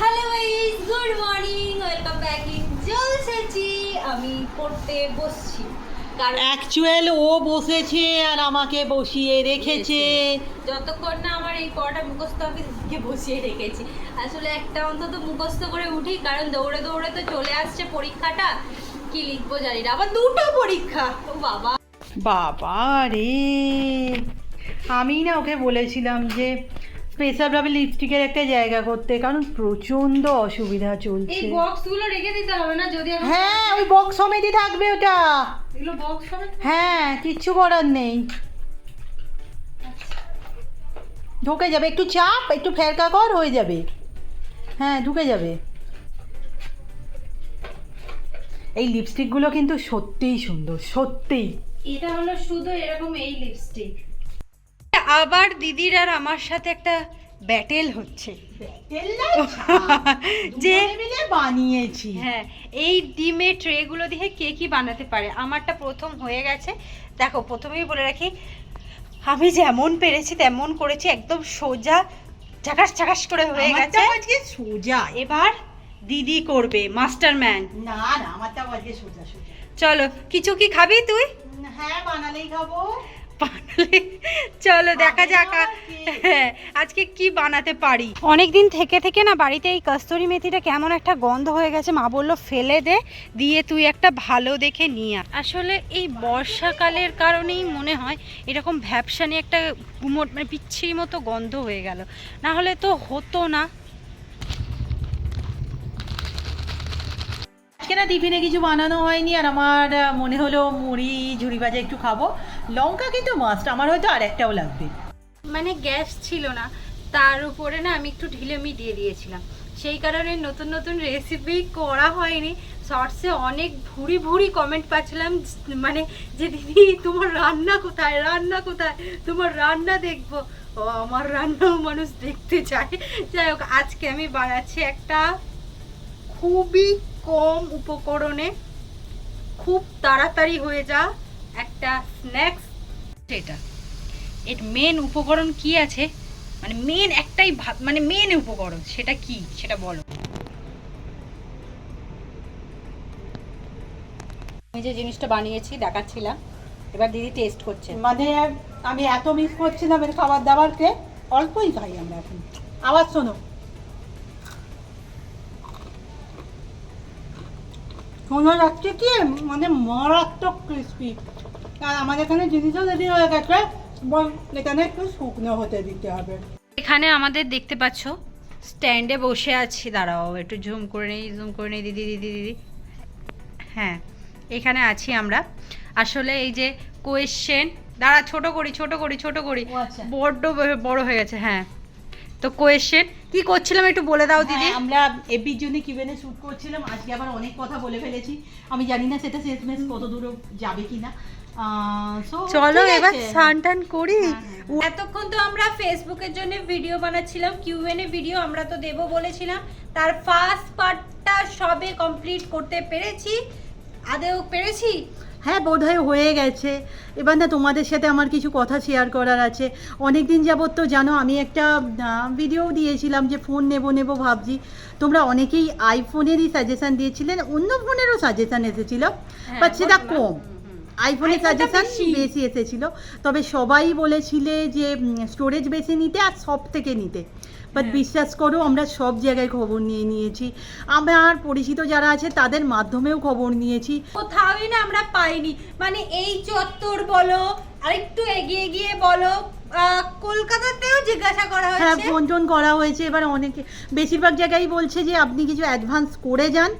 Hello guys good morning welcome back in জলসাচি আমি পড়তে বসছি। কারণ অ্যাকচুয়াল ও বসেছে আর আমাকে বসিয়ে রেখেছে। যতক্ষণ না আমার এই পড়াটা মুখস্থ দিকে বসিয়ে রেখেছি। আসলে একটা অন্তত মুখস্থ করে উঠি কারণ দৌড়ে দৌড়ে তো চলে আসছে পরীক্ষাটা। কি লিখব জানি না। আবার দুটো পরীক্ষা। ও বাবা। বাবা রে। আমি না ওকে বলেছিলাম যে স্পেশালভাবে লিপস্টিকের একটা জায়গা করতে কারণ প্রচণ্ড অসুবিধা চলছে। এই বক্সগুলো রেখে দিতে হবে না যদি হ্যাঁ ওই বক্স সমেতই থাকবে ওটা। এগুলো বক্স হবে হ্যাঁ কিচ্ছু করার নেই। ঢুকে যাবে একটু চাপ একটু ফেরকা কর হয়ে যাবে। হ্যাঁ ঢুকে যাবে। এই লিপস্টিকগুলো কিন্তু সত্যিই সুন্দর সত্যিই। এটা হলো শুধু এরকম এই লিপস্টিক আবার দিদির আর আমার সাথে একটা ব্যাটেল হচ্ছে। যে বানিয়েছি। হ্যাঁ এই ডিমের ট্রেগুলো দিয়ে কে কি বানাতে পারে? আমারটা প্রথম হয়ে গেছে। দেখো প্রথমেই বলে রাখি আমি যেমন পেরেছি তেমন করেছি একদম সোজা চাকাস চাকাস করে হয়ে গেছে। আজকে সোজা। এবার দিদি করবে মাস্টার ম্যান। না না আমারটাও আজকে সোজা সোজা। চলো কিছু কি খাবি তুই? হ্যাঁ বানালেই খাব। বানালে চলো দেখা যাক? হ্যাঁ, আজকে কি বানাতে পারি? অনেক দিন থেকে থেকে না বাড়িতে এই কস্তুরি মেথিটা কেমন একটা গন্ধ হয়ে গেছে মা বলল ফেলে দে দিয়ে তুই একটা ভালো দেখে নিয়ে। আসলে এই বর্ষাকালের কারণেই মনে হয় এরকম ভ্যাপসানি একটা গুমোট মানে পিচ্ছির মতো গন্ধ হয়ে গেল। না হলে তো হতো না। আজকে না টিফিনে কিছু বানানো হয়নি আর আমার মনে হলো মুড়ি ঝুড়ি ভাজা একটু খাব। লঙ্কা কিন্তু মাস্ট আমার হয়তো আর একটাও লাগবে। মানে গ্যাস ছিল না, তার উপরে না আমি একটু ঢিলেমি দিয়ে দিয়েছিলাম। সেই কারণে নতুন নতুন রেসিপি করা হয়নি। শর্টসে অনেক ভুরি ভুরি কমেন্ট পাচ্ছিলাম মানে যে দিদি, তোমার রান্না কোথায়? রান্না কোথায়? তোমার রান্না দেখব। ও, আমার রান্নাও মানুষ দেখতে চায়। যাই হোক, আজকে আমি বানাচ্ছি একটা খুবই কম উপকরণে, খুব তাড়াতাড়ি হয়ে যা। একটা স্ন্যাক্স সেটা। এর মেন উপকরণ কি আছে? মানে মেন একটাই ভাব- মানে মেন উপকরণ সেটা কি? সেটা বলো। আমি যে জিনিসটা বানিয়েছি দেখাচ্ছিলাম। এবার দিদি টেস্ট করছে। মানে আমি এত মিস করছিলাম এর খাবার দাবারকে অল্পই খাই আমরা এখন। আবার শোনো। শোনা যাচ্ছে কি? মানে মারাত্মক ক্রিস্পি আর আমাদের এখানে জিনিসও রেডি হয়ে গেছে এখানে একটু শুকনো হতে দিতে হবে। এখানে আমাদের দেখতে পাচ্ছ স্ট্যান্ডে বসে আছি। দাঁড়াও একটু জুম করে নেই জুম করে নেই দিদি দিদি দিদি। হ্যাঁ এখানে আছি আমরা। আসলে এই যে কোয়েশ্চেন দাঁড়া ছোট করি ছোট করি ছোট করি। আচ্ছা। বড্ড বড় হয়ে গেছে হ্যাঁ। তো কোয়েশ্চেন কি করছিলাম একটু বলে দাও দিদি। হ্যাঁ, আমরা এপির জন্য কিউএনএ শুট করছিলাম। আজকে আবার অনেক কথা বলে ফেলেছি। আমি জানি না সেটা শেষমেশ কত দূর যাবে কিনা। চলো এবার। স্নান টান করি। হ্যাঁ, হ্যাঁ, এতক্ষণ তো আমরা ফেসবুকের জন্য ভিডিও বানাচ্ছিলাম কিউএনএ ভিডিও আমরা তো দেবো বলেছিলাম। তার ফার্স্ট পার্টটা সবে কমপ্লিট করতে পেরেছি। আদেও পেরেছি? হ্যাঁ বোধহয় হয়ে গেছে। এবার না তোমাদের সাথে আমার কিছু কথা শেয়ার করার আছে। অনেক দিন যাবত তো জানো আমি একটা ভিডিও দিয়েছিলাম যে ফোন নেব নেব ভাবছি। তোমরা অনেকেই আইফোনেরই সাজেশন দিয়েছিলেন অন্য ফোনেরও সাজেশন এসেছিল হ্যাঁ, বাট সেটা কম। আইফোনের সাজেশন বেশি। এসেছিল। তবে সবাই বলেছিলে যে স্টোরেজ বেশি নিতে আর সব থেকে নিতে। বাট হ্যাঁ। বিশ্বাস করো আমরা সব জায়গায় খবর নিয়ে নিয়েছি। আমার পরিচিত যারা আছে তাদের মাধ্যমেও খবর নিয়েছি। কোথাওই না আমরা পাইনি। মানে এই চত্বর বলো আরেকটু এগিয়ে গিয়ে বলো কলকাতাতেও জিজ্ঞাসা করা হ্যাঁ হয়েছে। ফোন টোন করা হয়েছে। এবার অনেকে বেশিরভাগ জায়গায় বলছে যে আপনি কিছু অ্যাডভান্স করে যান।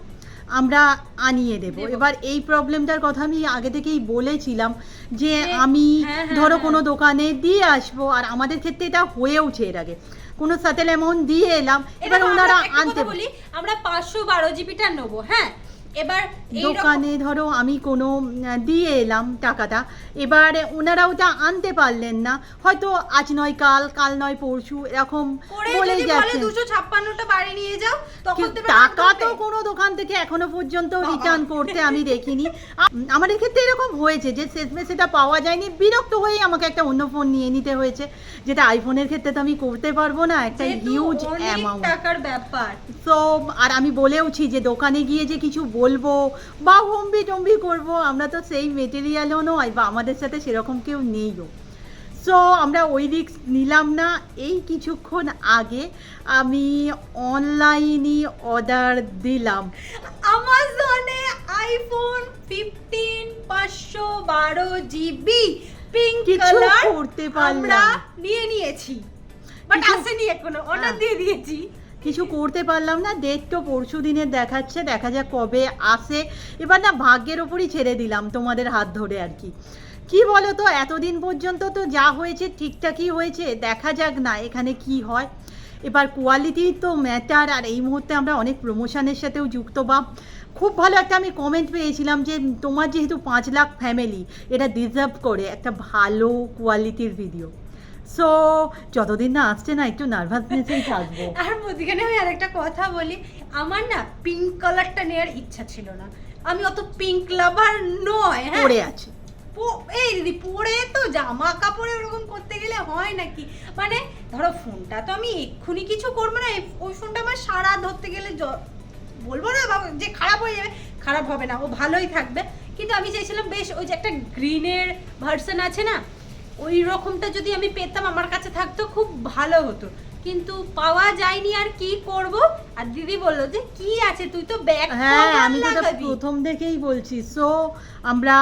আমরা আনিয়ে দেব। এবার এই প্রবলেমটার কথা আমি আগে থেকেই বলেছিলাম যে আমি হ্যাঁ, হ্যাঁ, ধরো হ্যাঁ। কোনো দোকানে দিয়ে আসব আর আমাদের ক্ষেত্রে এটা হয়েওছে এর আগে কোনো সাথে অ্যামাউন্ট দিয়ে এলাম এবার ওনারা আনতে বলি আমরা পাঁচশো বারো জিবিটা নেব হ্যাঁ এবার দোকানে ধরো আমি কোনো দিয়ে এলাম টাকাটা এবার ওনারা ওটা আনতে পারলেন না। হয়তো আজ নয় কাল কাল নয় পরশু এরকম বলে যদি যাচ্ছে। দুশো ছাপ্পান্নটা বাড়ি নিয়ে যাও টাকা তো কোনো দোকান থেকে এখনও পর্যন্ত রিটার্ন করতে আমি দেখিনি। আমাদের ক্ষেত্রে এরকম হয়েছে যে শেষমেশ সেটা পাওয়া যায়নি বিরক্ত হয়েই আমাকে একটা অন্য ফোন নিয়ে নিতে হয়েছে। যেটা আইফোনের ক্ষেত্রে তো আমি করতে পারব না একটা হিউজ অ্যামাউন্ট টাকার ব্যাপার। তো আর আমি বলেওছি যে দোকানে গিয়ে যে কিছু বলব বা হম্বি টম্বি করব আমরা তো সেই মেটেরিয়ালও নয় বা আমাদের সাথে সেরকম কেউ নেইও। সো আমরা ওই রিক্স নিলাম না। এই কিছুক্ষণ আগে আমি অনলাইনে অর্ডার দিলাম। আমাজনে আইফোন ফিফটিন পাঁচশো বারো জিবি পিঙ্ক কালার করতে পারলাম। আমরা নিয়ে নিয়েছি। বাট আসেনি এখনও। অর্ডার হ্যাঁ। দিয়ে দিয়েছি। কিছু করতে পারলাম না ডেট তো পরশু দিনের দেখাচ্ছে, দেখা যাক কবে আসে। এবার না ভাগ্যের ওপরই ছেড়ে দিলাম তোমাদের হাত ধরে আর কি। কি বলো তো এতদিন পর্যন্ত তো যা হয়েছে ঠিকঠাকই হয়েছে, দেখা যাক না এখানে কি হয়। এবার কোয়ালিটি তো ম্যাটার আর এই মুহূর্তে আমরা অনেক প্রমোশনের সাথেও যুক্ত বা। খুব ভালো একটা আমি কমেন্ট পেয়েছিলাম যে তোমার যেহেতু পাঁচ লাখ ফ্যামিলি এটা ডিজার্ভ করে একটা ভালো কোয়ালিটির ভিডিও সো যতদিন না আসছে না একটু নার্ভাসনেসেই থাকব আর মধ্যখানে আমি আরেকটা কথা বলি আমার না পিঙ্ক কালারটা নেওয়ার ইচ্ছা ছিল না। আমি অত পিঙ্ক লাভার নয় হ্যাঁ? পড়ে আছে। পো- এই দিদি পরে তো জামা কাপড়ে ওরকম করতে গেলে হয় নাকি? মানে ধরো ফোনটা তো আমি এক্ষুনি কিছু করব না ওই ফোনটা আমার সারা ধরতে গেলে বলব না বাবা যে খারাপ হয়ে যাবে খারাপ হবে না ও ভালোই থাকবে। কিন্তু আমি চাইছিলাম বেশ ওই যে একটা গ্রিনের ভার্সন আছে না ওই রকমটা যদি আমি পেতাম আমার কাছে থাকতো খুব ভালো হতো। কিন্তু পাওয়া যায়নি আর কি করব? আর দিদি বলল যে কি আছে? তুই তো ব্যাগ হ্যাঁ আমি তো প্রথম থেকেই বলছি সো আমরা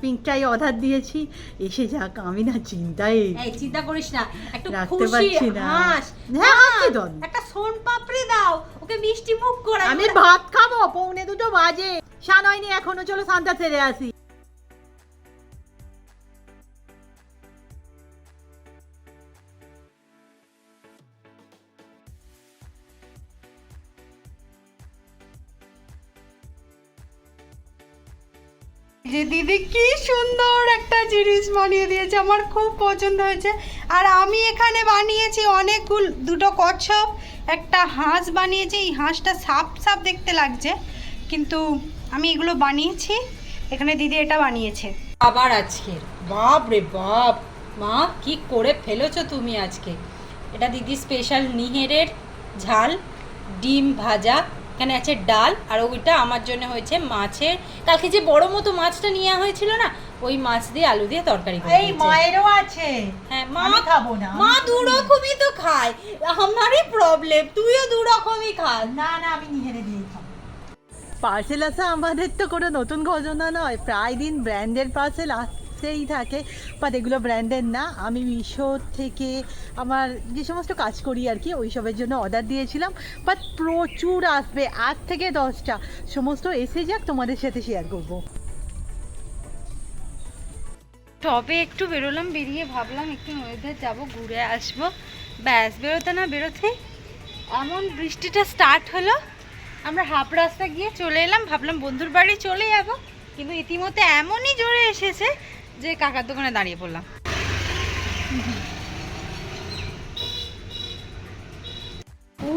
পিঙ্কটাই অর্ডার দিয়েছি এসে যাক আমি না চিন্তায় এই চিন্তা করিস না একটু রাখতে খুশি পারছি না। হাস। হ্যাঁ। একটা সোন পাপড়ি দাও ওকে মিষ্টি মুখ করা আমি ভাত খাব পৌনে দুটো বাজে। শান হয়নি এখনও চলো সান্তা ছেড়ে আসি। দিদি, কি সুন্দর একটা জিনিস বানিয়ে দিয়েছে, আমার খুব পছন্দ হয়েছে। আর আমি এখানে বানিয়েছি অনেকগুলো, দুটো কচ্ছপ, একটা হাঁস বানিয়েছি, এই হাঁসটা সাপ সাপ দেখতে লাগছে, কিন্তু আমি এগুলো বানিয়েছি, এখানে দিদি এটা বানিয়েছে। আবার আজকের বাপ রে বাপ, মা, কি করে ফেলেছো তুমি আজকে? এটা দিদি স্পেশাল নিহেরের ঝাল, ডিম ভাজা এখানে আছে ডাল আর ওইটা আমার জন্য হয়েছে মাছের। কালকে যে বড় মতো মাছটা নিয়ে হয়েছিল না ওই মাছ দিয়ে আলু দিয়ে তরকারি করে এই মায়েরও আছে। হ্যাঁ মা আমি খাব না, মা দু রকমই তো খায়। আমারই প্রবলেম তুইও দু রকমই খাস। না না আমি নিহেরে দিয়ে খাব। পার্সেল আসা আমাদের তো কোনো নতুন ঘটনা নয়। প্রায় দিন ব্র্যান্ডের পার্সেল আসতেই থাকে বাট এগুলো ব্র্যান্ডের না। আমি মিশো থেকে আমার যে সমস্ত কাজ করি আর কি ওই সবের জন্য অর্ডার দিয়েছিলাম বাট প্রচুর আসবে, আট থেকে দশটা। সমস্ত এসে যাক, তোমাদের সাথে শেয়ার করব। টবে একটু বেরোলাম, বেরিয়ে ভাবলাম একটু নদীতে যাব, ঘুরে আসব। ব্যাস, বেরোতে না বেরোতে এমন বৃষ্টিটা স্টার্ট হলো। আমরা হাফ রাস্তা গিয়ে চলে এলাম, ভাবলাম বন্ধুর বাড়ি চলে যাব। কিন্তু ইতিমধ্যে এমনই জোরে এসেছে যে কাকার দোকানে দাঁড়িয়ে পড়লাম।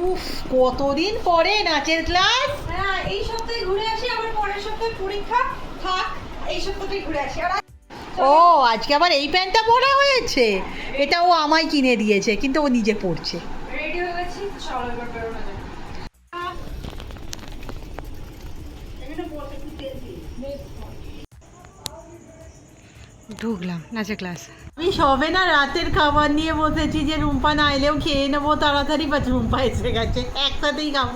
উফ কতদিন পরে নাচের ক্লাস? হ্যাঁ এই সপ্তাহে ঘুরে আসি আবার পরের সপ্তাহে পরীক্ষা। থাক এই সপ্তাহে ঘুরে আসি। আর ও আজকে আবার এই প্যান্টটা পরা হয়েছে? এটা ও আমায় কিনে দিয়েছে কিন্তু ও নিজে পরছে। রেডি হয়ে গেছি চলো এবার ঢুকলাম নাচের ক্লাস আমি সবে না রাতের খাবার নিয়ে বসেছি যে রুম্পা না এলেও খেয়ে নেব তাড়াতাড়ি বা রুম্পা এসে গেছে একসাথেই খাব।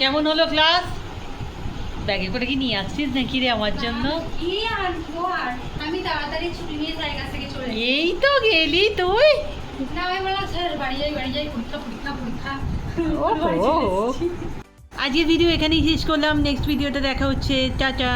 কেমন হলো ক্লাস ব্যাগে করে কি নিয়ে আসছিস নাকি রে আমার জন্য? কি আনব আর? আমি তাড়াতাড়ি ছুটি নিয়ে যাই থেকে চলে এই তো গেলি তুই। না আমি বললাম স্যার বাড়ি যাই বাড়ি যাই পরীক্ষা পরীক্ষা পরীক্ষা। আজকের ভিডিও এখানেই শেষ করলাম। নেক্সট ভিডিওটা দেখা হচ্ছে। টাটা